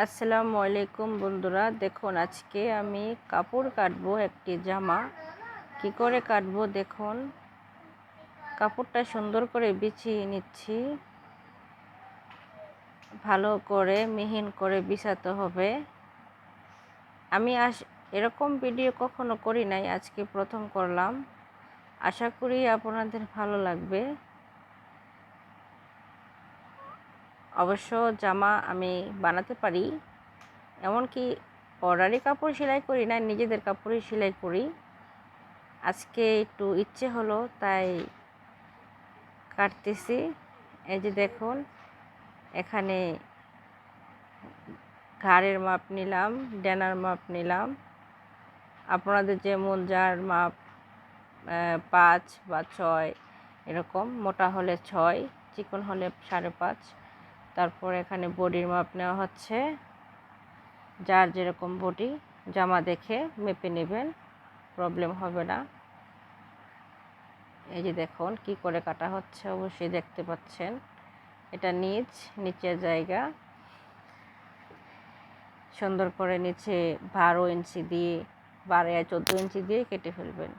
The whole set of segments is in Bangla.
আসসালামু আলাইকুম বন্ধুরা, দেখুন আজকে আমি কাপড় কাটবো একটি জামা। কি করে কাটবো দেখুন, কাপড়টা সুন্দর করে বিছিয়ে নিচ্ছি। ভালো করে মিহিন করে বিছাতে হবে। আমি আস, এরকম ভিডিও কখনো করি নাই, আজকে প্রথম করলাম। আশা করি আপনাদের ভালো লাগবে। অবশ্য জামা আমি বানাতে পারি, এমনকি অর্ডারি কাপড় সেলাই করি না, নিজেদের কাপড়ই সেলাই করি। আজকে একটু ইচ্ছে হলো, তাই কাটতেছি। এই যে দেখুন, এখানে ঘাড়ের মাপ নিলাম, ডেনার মাপ নিলাম। আপনাদের যেমন যার মাপ পাঁচ বা ছয়, এরকম, মোটা হলে ছয়, চিকন হলে সাড়ে পাঁচ। তারপর এখানে বডির মাপ নেওয়া হচ্ছে। যার যেরকম বডি, জামা দেখে মেপে নেবেন, প্রবলেম হবে না। এই যে দেখুন, কি করে কাটা হচ্ছে অবশ্যই দেখতে পাচ্ছেন। এটা নিচ, নিচের জায়গা। সুন্দর করে নিচে বারো ইঞ্চি দিয়ে, বারো চোদ্দ ইঞ্চি দিয়ে কেটে ফেলবেন।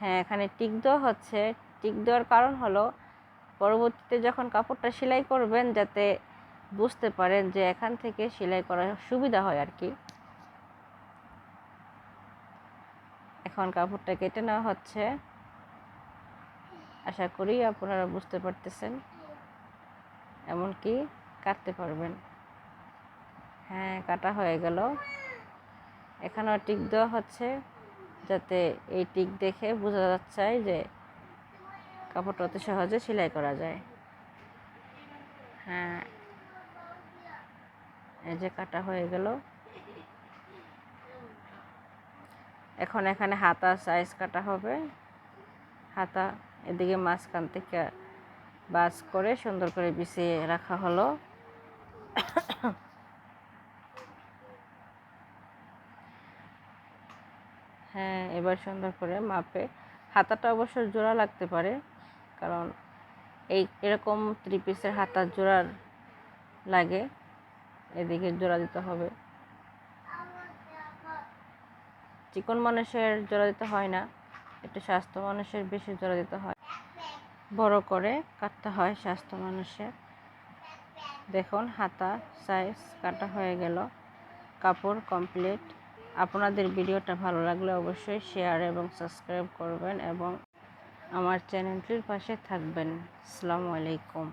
হ্যাঁ এখানে টিক দেওয়া হচ্ছে। টিক দেওয়ার কারণ হলো পরবর্তীতে যখন কাপড়টা সেলাই করবেন যাতে বুঝতে পারেন যে এখান থেকে সেলাই করা সুবিধা হয় আর কি। এখন কাপড়টা কেটে নেওয়া হচ্ছে। আশা করি আপনারা বুঝতে পারতেছেন। এমনকি কাটতে পারবেন। হ্যাঁ কাটা হয়ে গেল। এখানেও টিক দেওয়া হচ্ছে যাতে এই টিক দেখে বোঝা যাচ্ছে যে কাপড়টা অতি সহজে সেলাই করা যায়। হ্যাঁ। এই যে কাটা হয়ে গেল। এখন এখানে হাতা সাইজ কাটা হবে। হাতা এদিকে মাঝখান থেকে বাস করে সুন্দর করে বিছিয়ে রাখা হলো। হ্যাঁ এবার সুন্দর করে মাপে। হাতাটা অবশ্য জোড়া লাগতে পারে। কারণ এই এরকম থ্রি পিসের হাতার জোড়ার লাগে, এদিকে জোড়া দিতে হবে। চিকন মানুষের জোড়া দিতে হয় না, একটু স্বাস্থ্য মানুষের বেশি জোড়া দিতে হয়। বড় করে কাটতে হয় স্বাস্থ্য মানুষের। দেখুন, হাতা সাইজ কাটা হয়ে গেল। কাপড় কমপ্লিট আপনাদের ভিডিওটা ভালো লাগলে অবশ্যই শেয়ার এবং সাবস্ক্রাইব করবেন এবং আমার চ্যানেলটির পাশে থাকবেন। আসসালামু আলাইকুম।